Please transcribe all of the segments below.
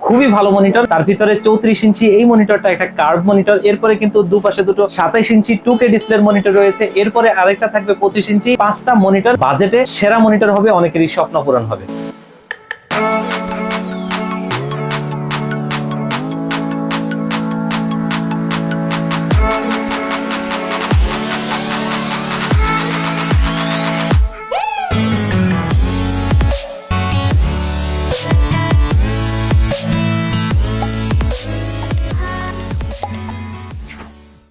খুবই ভালো মনিটর তার ভিতরে চৌত্রিশ ইঞ্চি এই মনিটরটা একটা কার্ভ মনিটর এরপরে কিন্তু দুপাশে দুটো সাতাইশ ইঞ্চি টু কে ডিসপ্লের মনিটর রয়েছে। এরপরে আরেকটা থাকবে পঁচিশ ইঞ্চি পাঁচটা মনিটর বাজেটে সেরা মনিটর হবে, অনেকেরই স্বপ্ন পূরণ হবে।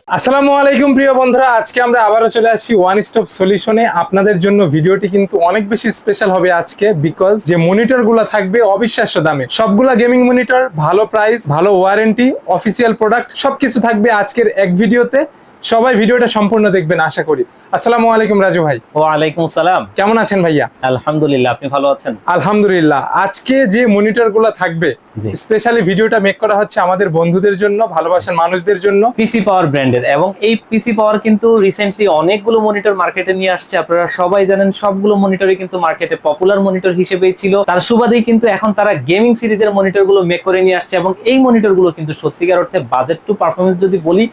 আসসালামু আলাইকুম প্রিয় বন্ধুরা, আজকে আমরা আবারও চলে আসছি ওয়ান স্টপ সলিউশনে আপনাদের জন্য ভিডিওটি কিন্তু অনেক বেশি স্পেশাল হবে আজকে বিকজ যে মনিটরগুলো থাকবে অবিশ্বাস্য দামে। সবগুলা গেমিং মনিটর ভালো প্রাইস ভালো ওয়ারেন্টি অফিসিয়াল প্রোডাক্ট সবকিছু থাকবে আজকের এক ভিডিওতে। সবাই ভিডিওটা সম্পূর্ণ দেখবেন আশা করি। আসসালামু আলাইকুম রাজু ভাই। ওয়ালাইকুম সালাম কেমন আছেন ভাইয়া? আলহামদুলিল্লাহ আপনি ভালো আছেন? আলহামদুলিল্লাহ। আজকে যে মনিটরগুলো থাকবে স্পেশালি ভিডিওটা মেক করা হচ্ছে আমাদের বন্ধুদের জন্য ভালোবাসার মানুষদের জন্য। পিসি পাওয়ার ব্র্যান্ডের এবং এই পিসি পাওয়ার কিন্তু রিসেন্টলি অনেকগুলো মনিটর মার্কেটে নিয়ে আসছে। আপনারা সবাই জানেন সবগুলো মনিটরই কিন্তু মার্কেটে পপুলার মনিটর হিসেবেই ছিল। তার সুবাদেই কিন্তু এখন তারা গেমিং সিরিজের মনিটরগুলো মেক করে নিয়ে আসছে। এবং এই মনিটরগুলো কিন্তু সত্যিকার অর্থে বাজেট টু পারফরমেন্স যদি বলি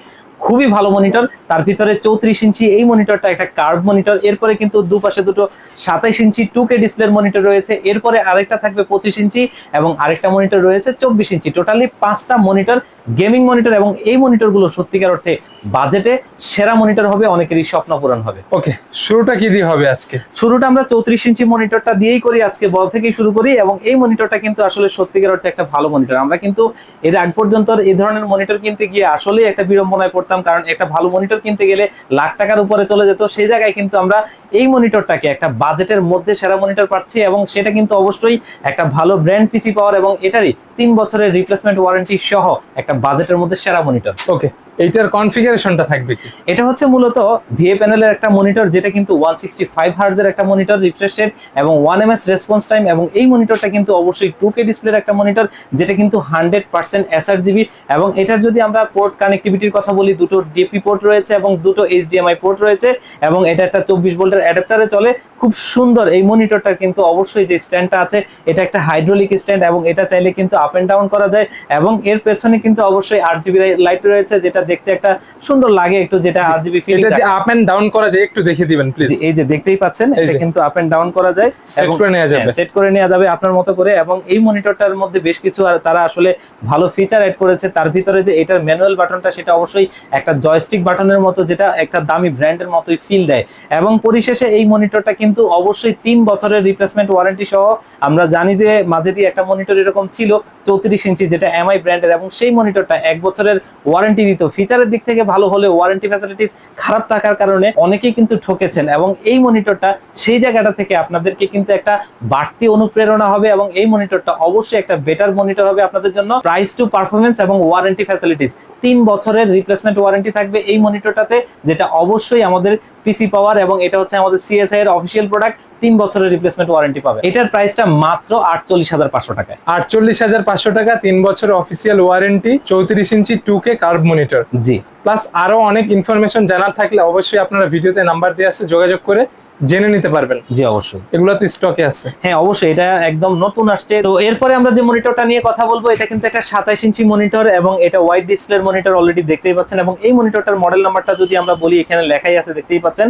খুবই ভালো মনিটর তার ভিতরে চৌত্রিশ ইঞ্চি এই মনিটরটা একটা কার্ভ মনিটর এরপরে কিন্তু দুপাশে দুটো সাতাইশ ইঞ্চি টু কে ডিসপ্লের মনিটর রয়েছে। এরপরে আরেকটা থাকবে পঁচিশ ইঞ্চি এবং আরেকটা মনিটর রয়েছে চব্বিশ ইঞ্চি। টোটালি পাঁচটা মনিটর গেমিং মনিটর এবং এই মনিটরগুলো সত্যিকার অর্থে বাজেটে সেরা মনিটর হবে অনেকেরই স্বপ্ন পূরণ হবে। ওকে শুরুটা কি দিয়ে হবে আজকে? শুরুটা আমরা চৌত্রিশ ইঞ্চি মনিটরটা দিয়েই করি আজকে বল থেকেই শুরু করি এবং এই মনিটরটা কিন্তু আসলে সত্যিকার অর্থে একটা ভালো মনিটর আমরা কিন্তু এর আগ পর্যন্ত এই ধরনের মনিটর কিনতে গিয়ে আসলেই একটা বিড়ম্বনায় পড়তাম কারণ একটা ভালো মনিটর কিনতে গেলে লাখ টাকার উপরে চলে যেত। সেই জায়গায় কিন্তু আমরা এই মনিটরটাকে একটা বাজেটের মধ্যে সেরা মনিটর পাচ্ছি এবং সেটা কিন্তু অবশ্যই একটা ভালো ব্র্যান্ড পিসি পাওয়ার এবং এটারই তিন বছরের রিপ্লেসমেন্ট ওয়ারেন্টি সহ একটা বাজেটের মধ্যে সেরা মনিটর ওকে এইটার কনফিগারেশনটা থাকবে কি? এটা হচ্ছে মূলত ভিএ প্যানেলের একটা মনিটর যেটা কিন্তু ওয়ান সিক্সটি ফাইভ হার্জের একটা মনিটর রিফ্রেশ রেট এবং ওয়ান এমএস রেসপন্স টাইম এবং এই মনিটরটা কিন্তু অবশ্যই টু কে ডিসপ্লের একটা মনিটর যেটা কিন্তু হান্ড্রেড পার্সেন্ট এসআর জিবি এবং এটার যদি আমরা পোর্ট কানেক্টিভিটির কথা বলি, দুটো ডিপি পোর্ট রয়েছে এবং দুটো এইচডিএমআই পোর্ট রয়েছে, এবং এটা একটা চব্বিশ ভোল্টের অ্যাডাপ্টারে চলে। খুব সুন্দর এই মনিটরটা কিন্তু অবশ্যই যে স্ট্যান্ডটা আছে, এটা একটা হাইড্রোলিক স্ট্যান্ড এবং এটা চাইলে কিন্তু আপ এন্ড ডাউন করা যায়, এবং এর পেছনে কিন্তু অবশ্যই আট জিবি লাইট রয়েছে, যেটা দেখতে একটা সুন্দর লাগে একটু যেটা আট জিবি ফিল এটা যে আপ এন্ড ডাউন করা যায় একটু দেখিয়ে দিবেন প্লিজ এই যে দেখতেই পাচ্ছেন এটা কিন্তু আপ এন্ড ডাউন করা যায় Set করে নেওয়া যাবে। সেট করে নেওয়া যাবে আপনার মতো করে এবং এই মনিটরটার মধ্যে বেশ কিছু আর তারা আসলে ভালো ফিচার অ্যাড করেছে। তার ভিতরে যে এটার ম্যানুয়াল বাটনটা সেটা অবশ্যই একটা জয়স্টিক বাটনের মতো যেটা একটা দামি ব্র্যান্ডের মতোই ফিল দেয়। এবং পরিশেষে এই মনিটরটা কিন্তু অবশ্যই তিন বছরের রিপ্লেসমেন্ট ওয়ারেন্টি সহ আমরা জানি যে মাঝে দিয়ে একটা মনিটর এরকম ছিল চৌত্রিশ ইঞ্চি যেটা এমআই ব্র্যান্ডের এবং সেই মনিটরটা এক বছরের ওয়ারেন্টি দিত ফিচারের দিক থেকে ভালো হলে ওয়ারেন্টি ফ্যাসিলিটিস খারাপ থাকার কারণে অনেকেই কিন্তু ঠকেছেন এবং এই মনিটরটা সেই জায়গাটা থেকে আপনাদেরকে কিন্তু একটা বাড়তি অনুপ্রেরণা হবে এবং এই মনিটরটা অবশ্যই একটা বেটার মনিটর হবে আপনাদের জন্য। প্রাইস টু পারফরমেন্স এবং ওয়ারেন্টি ফ্যাসিলিটিস তিন বছরের রিপ্লেসমেন্ট ওয়ারেন্টি থাকবে এই মনিটরটাতে যেটা অবশ্যই আমাদের পিসি পাওয়ার এবং এটা হচ্ছে আমাদের সিএসআই এর অফিসিয়াল প্রোডাক্ট তিন বছরের রিপ্লেসমেন্ট ওয়ারেন্টি পাবে। এটার প্রাইসটা মাত্র আটচল্লিশ হাজার পাঁচশো টাকায়। আটচল্লিশ হাজার পাঁচশো টাকা তিন বছর অফিসিয়াল ওয়ারেন্টি চৌত্রিশ inch two K curve monitor জি। প্লাস আরও অনেক ইনফরমেশন জানার থাকলে অবশ্যই আপনারা ভিডিওতে নাম্বার দিয়ে আছে যোগাযোগ করে জেনে নিতে পারবেন। জি অবশ্যই। এগুলো তো স্টকে আছে। হ্যাঁ অবশ্যই এটা একদম নতুন আসছে। তো এরপরে আমরা যে মনিটরটা নিয়ে কথা বলব এটা কিন্তু একটা সাতাইশ ইঞ্চি মনিটর এবং এটা ওয়াইড ডিসপ্লে মনিটর অলরেডি দেখতেই পাচ্ছেন এবং এই মনিটরটার মডেল নাম্বারটা যদি আমরা বলি এখানে লেখাই আছে দেখতেই পাচ্ছেন।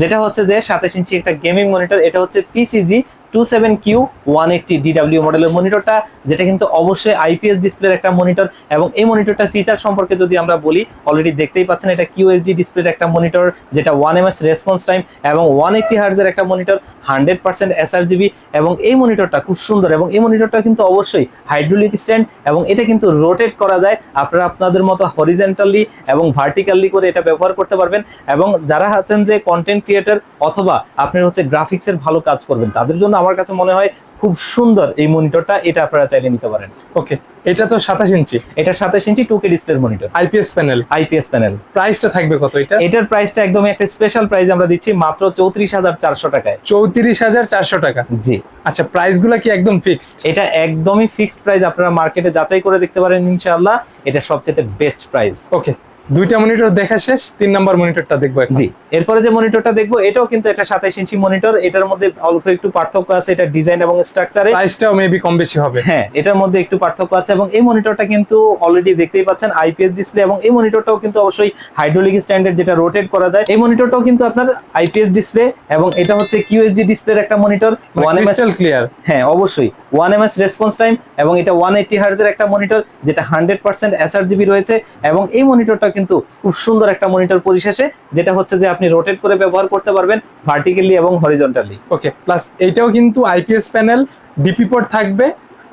যেটা হচ্ছে যে সাতাইশ ইঞ্চি একটা গেমিং মনিটর এটা হচ্ছে PCG two seven Q one eighty DW মডেলের মনিটরটা যেটা কিন্তু অবশ্যই আইপিএস ডিসপ্লের একটা মনিটর এবং এই মনিটরটার ফিচার সম্পর্কে যদি আমরা বলি অলরেডি দেখতেই পাচ্ছেন এটা কিউএসডি ডিসপ্লের একটা মনিটর যেটা ওয়ান এমএস রেসপন্স টাইম এবং ওয়ান এইটটি হার্জের একটা monitor hundred percent SR GB এবং এই মনিটরটা খুব সুন্দর, এবং এই মনিটরটা কিন্তু অবশ্যই হাইড্রোলিক স্ট্যান্ড এবং এটা কিন্তু রোটেট করা যায় আপনারা আপনাদের মতো হরিজেন্টালি এবং ভার্টিক্যালি করে এটা ব্যবহার করতে পারবেন, এবং যারা আছেন যে কন্টেন্ট ক্রিয়েটর অথবা আপনি হচ্ছে গ্রাফিক্সের ভালো কাজ করবেন, তাদের জন্য আমার কাছে মনে হয় খুব সুন্দর এই মনিটরটা এটা আপনারা চাইলে নিতে পারেন। ওকে এটা তো সাতাশ ইঞ্চি। এটা সাতাশ ইঞ্চি টু কে ডিসপ্লের monitor IPS panel IPS panel প্রাইসটা থাকবে কত এটা? এটার প্রাইসটা একদমই একটা স্পেশাল প্রাইস আমরা দিচ্ছি মাত্র চৌত্রিশ হাজার চারশো টাকায়। চৌত্রিশ হাজার চারশো টাকা। জি। আচ্ছা প্রাইসগুলা কি একদম ফিক্সড এটা একদমই ফিক্সড প্রাইস আপনারা মার্কেটে যাচাই করে দেখতে পারেন ইনশাআল্লাহ। এটা সবচেয়ে বেস্ট প্রাইস ওকে দুইটা মনিটর দেখা শেষ তিন নাম্বার মনিটরটা দেখব এখন। জি এরপরে যে মনিটরটা দেখব এটাও কিন্তু একটা সাতাইশ ইঞ্চি মনিটর এটার মধ্যে অল্প একটু পার্থক্য আছে এটা ডিজাইন এবং স্ট্রাকচারে প্রাইসটাও মেবি কম বেশি হবে। হ্যাঁ এটার মধ্যে একটু পার্থক্য আছে এবং এই মনিটরটা কিন্তু অলরেডি দেখতেই পাচ্ছেন আইপিএস ডিসপ্লে এবং এই মনিটরটাও কিন্তু অবশ্যই হাইড্রোলিক স্ট্যান্ডার্ড যেটা রোটেট করা যায় এই মনিটরটাও কিন্তু আপনার আইপিএস ডিসপ্লে এবং এটা হচ্ছে কিউএসডি ডিসপ্লের একটা মনিটর ওয়ান এম ক্লিয়ার হ্যাঁ অবশ্যই। One M S response time এবং এটা ওয়ান এইটি হার্জের একটা মনিটর যেটা হান্ড্রেড পার্সেন্ট এসআরজিবি রয়েছে এবং এই মনিটরটা কিন্তু খুব সুন্দর একটা মনিটর পরিশেষে যেটা হচ্ছে যে আপনি রোটেট করে ব্যবহার করতে পারবেন ভার্টিক্যালি এবং হরিজন্টালি ওকে প্লাস এইটাও কিন্তু আইপিএস প্যানেল ডিপি পোর্ট থাকবে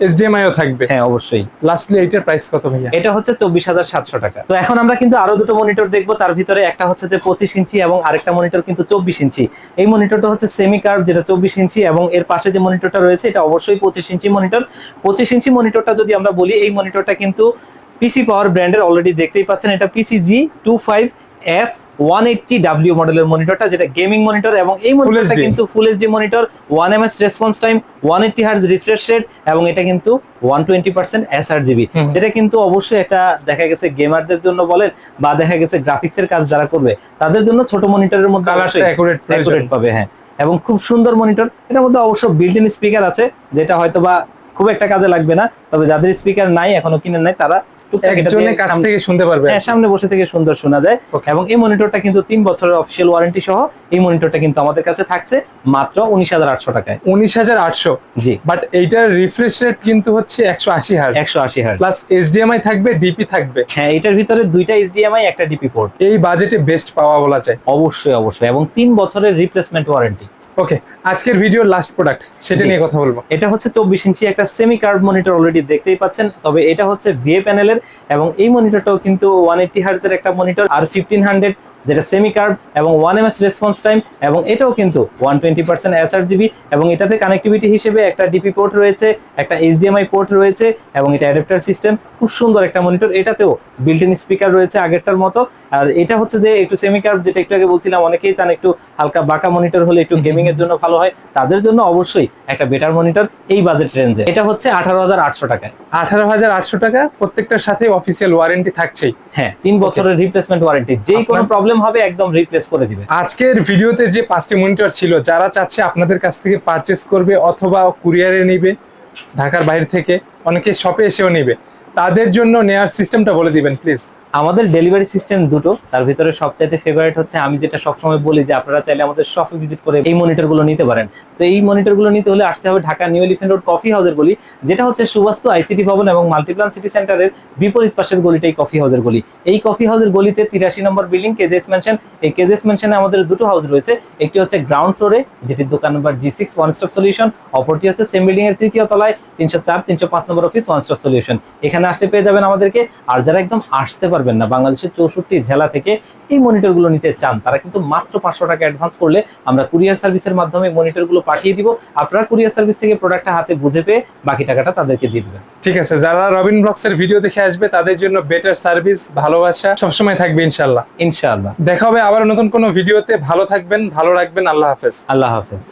এইচডিএমআইও থাকবে। হ্যাঁ অবশ্যই। লাস্টলি এইটার প্রাইস কত ভাইয়া? এটা হচ্ছে চব্বিশ হাজার সাতশো টাকা। তো এখন আমরা কিন্তু আরও দুটো মনিটর দেখব তার ভিতরে একটা হচ্ছে যে পঁচিশ ইঞ্চি এবং আরেকটা মনিটর কিন্তু চব্বিশ ইঞ্চি। এই মনিটরটা হচ্ছে সেমি কার্ভ যেটা চব্বিশ ইঞ্চি এবং এর পাশে যে মনিটরটা রয়েছে এটা অবশ্যই পঁচিশ ইঞ্চি মনিটর পঁচিশ ইঞ্চি মনিটরটা যদি আমরা বলি এই মনিটরটা কিন্তু পিসি পাওয়ার ব্র্যান্ডের অলরেডি দেখতেই পাচ্ছেন এটা PC G two five F one eighty W মডেলের মনিটরটা যেটা গেমিং মনিটর এবং এই মনিটরটা কিন্তু full HD monitor one M S response time one eighty hertz refresh rate এবং এটা কিন্তু one twenty percent SRGB hmm. যেটা কিন্তু অবশ্যই একটা দেখা গেছে গেমারদের জন্য বলেন বা দেখা গেছে গ্রাফিক্সের কাজ যারা করবে তাদের জন্য ছোট মনিটরের মধ্যে অ্যাকুরেট পাবে হ্যাঁ। এবং খুব সুন্দর মনিটর এটার মধ্যে অবশ্য বিল্ট ইন স্পিকার আছে যেটা হয়তো বা খুব একটা কাজে লাগবে না তবে যাদের স্পিকার নাই এখনও কিনে নাই তারা এটা একজনের কাছ থেকে শুনতে পারবে হ্যাঁ সামনে বসে থেকে সুন্দর শোনা যায়. এবং এই মনিটরটা কিন্তু তিন বছরের অফিসিয়াল ওয়ারেন্টি সহ এই মনিটরটা কিন্তু আমাদের কাছে থাকছে মাত্র উনিশ হাজার আটশো টাকায়। উনিশ হাজার আটশো। জি। বাট এইটার রিফ্রেশ রেট কিন্তু হচ্ছে একশো আশি হার্জ। একশো আশি হার্জ। প্লাস এইচডিএমআই থাকবে ডিপি থাকবে। হ্যাঁ এটার ভিতরে দুইটা এইচডিএমআই একটা ডিপি পোর্ট এই বাজেটে বেস্ট পাওয়া বলা যায়। অবশ্যই অবশ্যই। এবং তিন বছরের রিপ্লেসমেন্ট ওয়ারেন্টি ওকে আজকের ভিডিওর লাস্ট প্রোডাক্ট সেটা নিয়ে কথা বলব। এটা হচ্ছে চব্বিশ ইঞ্চি একটা সেমি কার্ভ মনিটর অলরেডি দেখতেই পাচ্ছেন তবে এটা হচ্ছে ভিএ প্যানেলের এবং এই মনিটরটাও কিন্তু ওয়ান এইটটি হার্জের একটা মনিটর আর ফিফটিন হান্ড্রেড যেটা সেমি কার্ভ এবং one M S response time এবং এটাও কিন্তু one twenty percent SR GB এবং এটাতে কানেক্টিভিটি হিসেবে একটা ডিপি পোর্ট রয়েছে একটা এইচডিএমআই পোর্ট রয়েছে এবং এটা অ্যাডাপ্টার সিস্টেম খুব সুন্দর একটা মনিটর এটাতেও বিল্ট ইন স্পিকার রয়েছে আগেরটার মতো। আর এটা হচ্ছে যে একটু সেমি কার্ভ যেটা একটু আগে বলছিলাম অনেকেই চান একটু হালকা বাঁকা মনিটর হলে একটু গেমিং এর জন্য ভালো হয়। তাদের জন্য অবশ্যই একটা বেটার মনিটর এই বাজেট রেঞ্জে এটা হচ্ছে আঠারো হাজার আটশো টাকায় আঠারো হাজার আটশো টাকা প্রত্যেকটার সাথে অফিসিয়াল ওয়ারেন্টি থাকছেই। হ্যাঁ তিন বছরের রিপ্লেসমেন্ট ওয়ারেন্টি যেই কোনো আপনার- প্রবলেম হবে, একদম রিপ্লেস করে দিবে। আজকের ভিডিওতে যে পাঁচটি মনিটর ছিল, যারা চাচ্ছে আপনাদের কাছ থেকে পারচেস করবে অথবা কুরিয়ারে নিবে, ঢাকার বাইরে থেকে, অনেকে শপে এসেও নেবে, তাদের জন্য নেয়ার সিস্টেমটা বলে দিবেন প্লিজ আমাদের ডেলিভারি সিস্টেম দুটো, তার ভিতরে সবচাইতে ফেভারিট হচ্ছে আমি যেটা সবসময় বলি যে আপনারা চাইলে আমাদের শপে ভিজিট করে এই মনিটরগুলো নিতে পারেন। তো এই মনিটরগুলো নিতে হলে আসতে হবে Dhaka new Elephant Road coffee হাউসের গলি, যেটা হচ্ছে সুবাস্তু আইসিটি ভবন এবং মাল্টিপ্লান সিটি সেন্টারের বিপরীত পাশের গলিটাই কফি হাউসের গলি। এই কফি হাউসের গলিতে তিরাশি নম্বর বিল্ডিং কেজেস মেনশন এই কেজেস মেনশনে আমাদের দুটো হাউস রয়েছে। একটি হচ্ছে গ্রাউন্ড ফ্লোরে যেটির দোকান number G six one stop solution অপরটি হচ্ছে সেম বিল্ডিং এর তৃতীয় তলায়, তিনশো চার, তিনশো পাঁচ number office one stop solution এখানে আসতে পেয়ে যাবেন আমাদেরকে, আর যারা একদম আসতে পারবেন না। বাংলাদেশের চৌষট্টি জেলা থেকে এই মনিটরগুলো নিতে চান তারা কিন্তু মাত্র পাঁচশো টাকা অ্যাডভান্স করলে আমরা কুরিয়ার সার্ভিসের মাধ্যমে মনিটরগুলো পাঠিয়ে দিব। আপনারা কুরিয়ার সার্ভিস থেকে প্রোডাক্টটা হাতে বুঝে পেয়ে বাকি টাকাটা তাদেরকে দিয়ে দিবেন। ঠিক আছে যারা রবিন ব্লগস এর ভিডিও দেখে আসবে তাদের জন্য বেটার সার্ভিস ভালোবাসা সবসময় থাকবে ইনশাল্লাহ ইনশাআল্লাহ। দেখা হবে আবার নতুন কোনো ভিডিওতে ভালো থাকবেন ভালো রাখবেন আল্লাহ হাফেজ। আল্লাহ হাফেজ।